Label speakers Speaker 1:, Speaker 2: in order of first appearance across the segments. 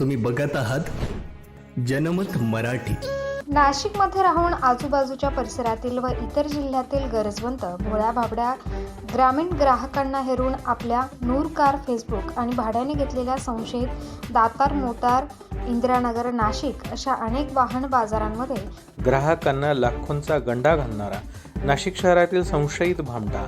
Speaker 1: तुम्ही बघत आहात जनमत मराठी.
Speaker 2: नाशिकमध्ये राहून आजूबाजूच्या परिसरातील व इतर जिल्ह्यातील गरजवंत भोळ्या भाबड्या ग्रामीण ग्राहकांना हेरून आपल्या नूर कार फेसबुक आणि भाड्याने घेतलेल्या संशयित दातार मोटार इंदिरानगर नाशिक अशा अनेक वाहन बाजारांमध्ये
Speaker 3: ग्राहकांना लाखोंचा गंडा घालणारा नाशिक शहरातील संशयित भामटा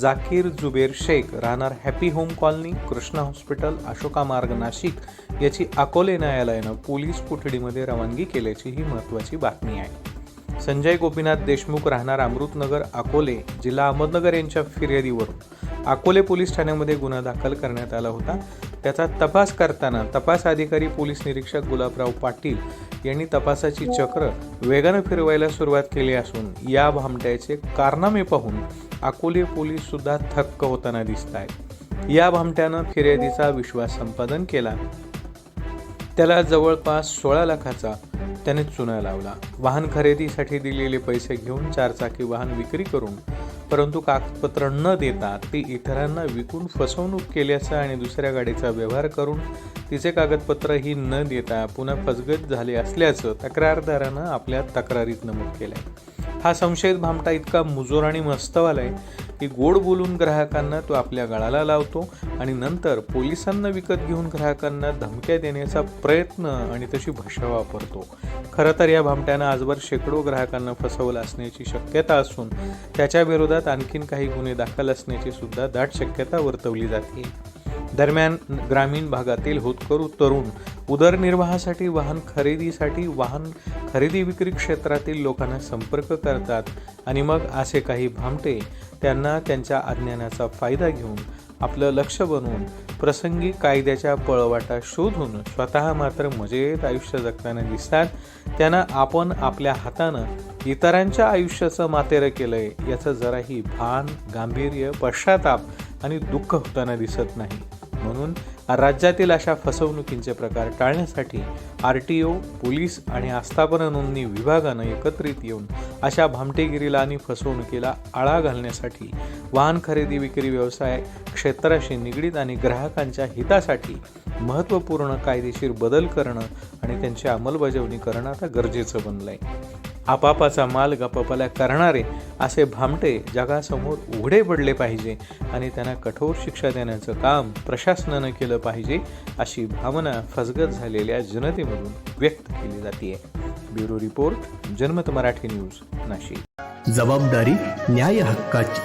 Speaker 3: जाकीर जुबेर शेख राहणार happy home colony Krishna hospital Ashoka Marg Nashik याची अकोले न्यायालयानं पोलीस कोठडीमध्ये रवानगी केल्याची ही महत्त्वाची बातमी आहे. संजय गोपीनाथ देशमुख राहणार अमृतनगर अकोले जिल्हा अहमदनगर यांच्या फिर्यादीवरून अकोले पोलीस ठाण्यामध्ये गुन्हा दाखल करण्यात आला होता. त्याचा तपास करताना तपास अधिकारी पोलीस निरीक्षक गुलाबराव पाटील यांनी तपासाची चक्र वेगानं फिरवायला सुरुवात केली असून या भामट्याचे कारनामे पाहून अकोले पोलीस सुद्धा थक्क होताना दिसत आहेत. या भामट्यानं फिर्यादीचा विश्वास संपादन केला. त्याला जवळपास सोळा लाखाचा त्याने चुना लावला. वाहन खरेदीसाठी दिलेले पैसे घेऊन चारचाकी वाहन विक्री करून परंतु कागदपत्र न देता ती इतरांना विकून फसवणूक केल्याचा आणि दुसऱ्या गाडीचा व्यवहार करून तिचे कागदपत्रही न देता पुन्हा फसगत झाले असल्याचं तक्रारदारानं आपल्या तक्रारीत नमूद केलंय. हा संशयित भामटा इतका मुजोर आणि मस्तवाला आहे की गोड बोलून ग्राहकांना तो आपल्या गळाला लावतो आणि नंतर पोलिसांना विकत घेऊन ग्राहकांना धमक्या देण्याचा प्रयत्न आणि तशी भाषा वापरतो. खरं तर या भामट्यानं आजवर शेकडो ग्राहकांना फसवलं असण्याची शक्यता असून त्याच्या विरोधात आणखीन काही गुन्हे दाखल असण्याची सुद्धा दाट शक्यता वर्तवली जाते. दरम्यान ग्रामीण भागातील होतकरू तरुण उदरनिर्वाहासाठी वाहन खरेदीसाठी वाहन खरेदी विक्री क्षेत्रातील लोकांना संपर्क करतात आणि मग असे काही भामटे त्यांना त्यांच्या अज्ञानाचा फायदा घेऊन आपलं लक्ष बनवून प्रसंगी कायद्याच्या पळवाटा शोधून स्वतः मात्र मजेत आयुष्य जगताना दिसतात. त्यांना आपण आपल्या हातानं इतरांच्या आयुष्याचं मातेरं केलंय याचं जराही भान गांभीर्य पश्चाताप आणि दुःख होताना दिसत नाही. म्हणून राज्यातील अशा फसवणुकींचे प्रकार टाळण्यासाठी आर टी ओ पोलीस आणि आस्थापन नोंदणी विभागानं एकत्रित येऊन अशा भामटेगिरीला आणि फसवणुकीला आळा घालण्यासाठी वाहन खरेदी विक्री व्यवसाय क्षेत्राशी निगडीत आणि ग्राहकांच्या हितासाठी महत्त्वपूर्ण कायदेशीर बदल करणं आणि त्यांची अंमलबजावणी करणं आता गरजेचं बनलं आहे आपापाचा माल गपापल्या करणारे असे भामटे जगासमोर उघडे पडले पाहिजे आणि त्यांना कठोर शिक्षा देण्याचं काम प्रशासनानं केलं पाहिजे अशी भावना फसगत झालेल्या जनतेमधून व्यक्त केली जाते ब्युरो रिपोर्ट जनमत मराठी न्यूज नाशिक.
Speaker 1: जबाबदारी न्याय हक्काची.